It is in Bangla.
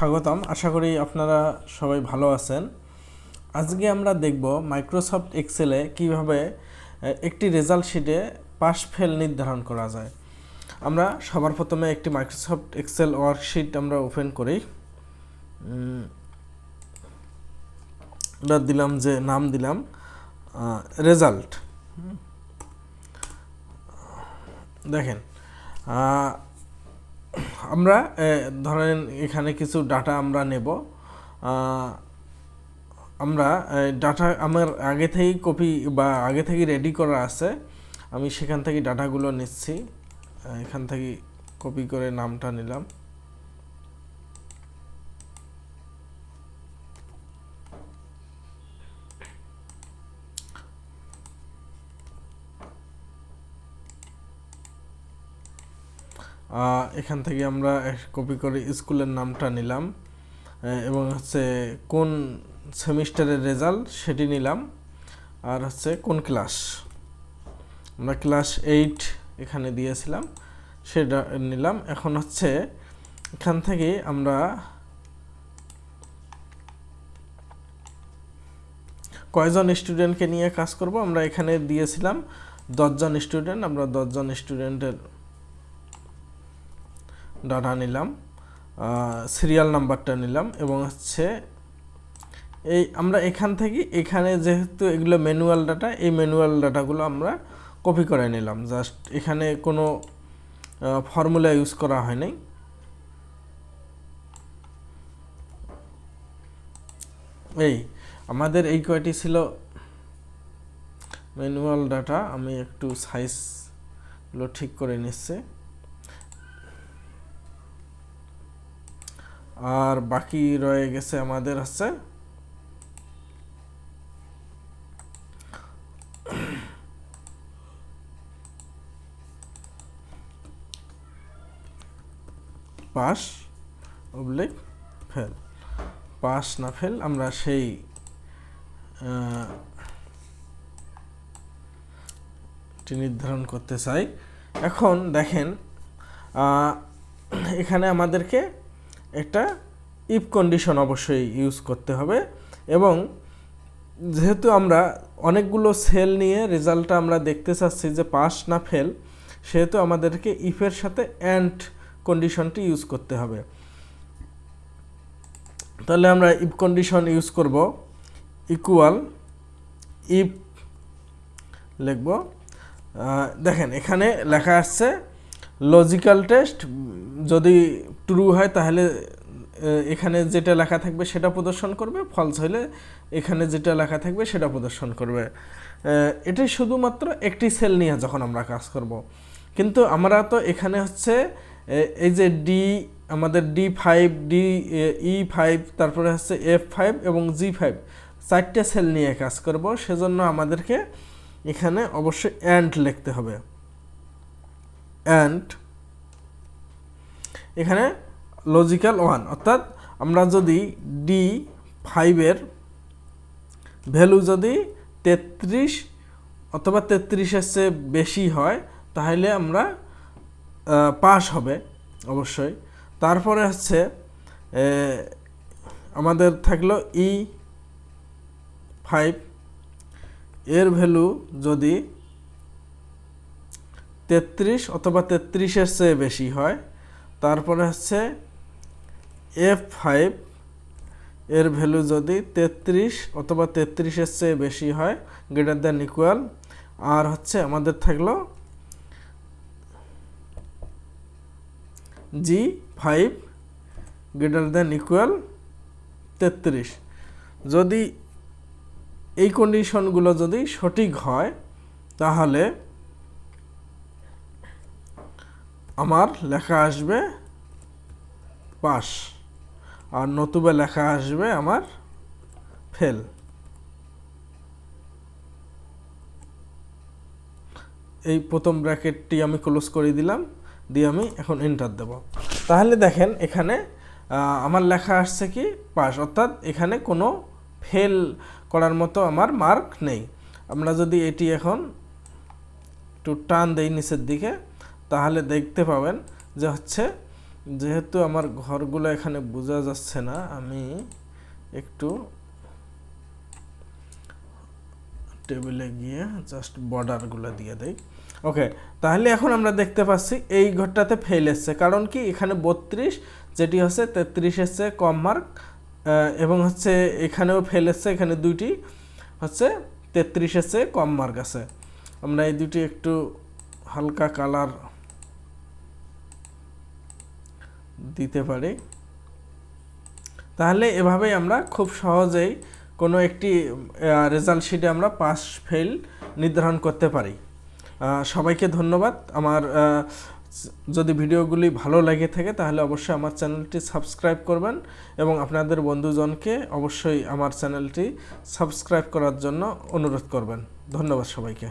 স্বাগতম। আশা করি আপনারা সবাই ভালো আছেন। আজকে আমরা দেখব মাইক্রোসফট এক্সেলে কীভাবে একটি রেজাল্ট শিটে পাস ফেল নির্ধারণ করা যায়। আমরা সবার প্রথমে একটি মাইক্রোসফট এক্সেল ওয়ার্কশিট আমরা ওপেন করি। আমরা দিলাম যে, নাম দিলাম রেজাল্ট দেখেন আমরা ধরেন এখানে কিছু ডাটা আমরা নেব। আমরা ডাটা আমার আগে থেকেই কপি বা আগে থেকেই রেডি করা আছে। আমি সেখান থেকে ডাটাগুলো নিচ্ছি। এখান থেকে কপি করে নামটা নিলাম। এখান থেকে আমরা কপি করে স্কুলের নামটা নিলাম এবং হচ্ছে কোন সেমিস্টারের রেজাল্ট সেটি নিলাম, আর হচ্ছে কোন ক্লাস। আমরা ক্লাস এইট এখানে দিয়েছিলাম, সেটা নিলাম। এখন হচ্ছে এখান থেকে আমরা কয়জন স্টুডেন্টকে নিয়ে কাজ করব? আমরা এখানে দিয়েছিলাম দশজন স্টুডেন্ট, আমরা দশজন স্টুডেন্টের ডাটা নিলাম সিরিয়াল নাম্বারটা নিলাম এবং হচ্ছে এই আমরা এখান থেকে এখানে যেহেতু এগুলো ম্যানুয়াল ডাটা এই ম্যানুয়াল ডাটাগুলো আমরা কপি করে নিলাম। জাস্ট এখানে কোনো ফর্মুলা ইউজ করা হয়নি এই, আমাদের এই কয়টি ছিল? ম্যানুয়াল ডাটা আমি একটু সাইজগুলো ঠিক করে নিচ্ছি। আর বাকি রয়ে গেছে আমাদের হচ্ছে পাস অবলিক ফেল। পাস না ফেল, আমরা সেই নির্ধারণ করতে চাই। এখন দেখেন এখানে আমাদেরকে একটা ইফ কন্ডিশন অবশ্যই ইউজ করতে হবে এবং যেহেতু আমরা অনেকগুলো সেল নিয়ে রেজাল্টটা আমরা দেখতে চাচ্ছি যে পাস না ফেল সেহেতু আমাদেরকে ইফের সাথে অ্যান্ড কন্ডিশনটি ইউজ করতে হবে। তাহলে আমরা ইফ কন্ডিশন ইউজ করব ইকুয়াল ইফ লিখব। দেখেন এখানে লেখা আসছে লজিক্যাল টেস্ট যদি ট্রু হয়, তাহলে এখানে যেটা লেখা থাকবে সেটা প্রদর্শন করবে ফলস হলে এখানে যেটা লেখা থাকবে সেটা প্রদর্শন করবে। এটাই শুধুমাত্র একটি সেল নিয়ে যখন আমরা কাজ করব। কিন্তু আমরা তো এখানে হচ্ছে এই যে ডি আমাদের D five D E five তারপরে হচ্ছে এফ ফাইভ এবং জি ফাইভ চারটে সেল নিয়ে কাজ করব, সেজন্য আমাদেরকে এখানে অবশ্যই অ্যান্ড লিখতে হবে। অ্যান্ড এখানে লজিক্যাল ওয়ান অর্থাৎ আমরা যদি ডি ফাইভের ভ্যালু যদি তেত্রিশ অথবা তেত্রিশের চেয়ে বেশি হয়, তাহলে আমরা পাস হবে, অবশ্যই। তারপরে হচ্ছে আমাদের থাকল ই ফাইভ এর ভ্যালু যদি তেত্রিশ অথবা তেত্রিশের চেয়ে বেশি হয় তারপরে হচ্ছে এফ ফাইভ এর ভ্যালু যদি তেত্রিশ অথবা তেত্রিশের চেয়ে বেশি হয় গ্রেটার দ্যান ইকুয়াল আর হচ্ছে আমাদের থাকল G five greater than equal তেত্রিশ। যদি এই কন্ডিশনগুলো যদি সঠিক হয়, তাহলে আমার লেখা আসবে পাস আর নতুবা লেখা আসবে আমার ফেল। এই প্রথম ব্র্যাকেটটি আমি ক্লোজ করে দিলাম, দিয়ে আমি এখন এন্টার দেব। তাহলে দেখেন এখানে আমার লেখা আসছে কি? পাস অর্থাৎ এখানে কোনো ফেল করার মতো আমার মার্ক নেই। আমরা যদি এটি এখন একটু টান দেই নিচের দিকে তাহলে দেখতে পাবেন যে হচ্ছে, যেহেতু আমার ঘরগুলো এখানে বোঝা যাচ্ছে না, আমি একটু টেবিলে গিয়ে জাস্ট বর্ডারগুলো দিয়ে দেই। ওকে তাহলে এখন আমরা দেখতে পাচ্ছি এই ঘরটাতে ফেল এসছে। কারণ কি? এখানে বত্রিশ, যেটি হচ্ছে তেত্রিশ এসছে কম মার্ক এবং হচ্ছে এখানেও ফেল এসছে, এখানে দুইটি হচ্ছে তেত্রিশ এসছে কম মার্ক আছে। আমরা এই দুটি একটু হালকা কালার দিতে পারি। তাহলে এভাবেই আমরা খুব সহজেই কোনো একটি রেজাল্ট শিটে আমরা পাস ফেল নির্ধারণ করতে পারি। সবাইকে ধন্যবাদ। আমার যদি ভিডিওগুলি ভালো লেগে থাকে তাহলে অবশ্যই আমার চ্যানেলটি সাবস্ক্রাইব করবেন এবং আপনাদের বন্ধুজনকে অবশ্যই আমার চ্যানেলটি সাবস্ক্রাইব করার জন্য অনুরোধ করবেন। ধন্যবাদ সবাইকে।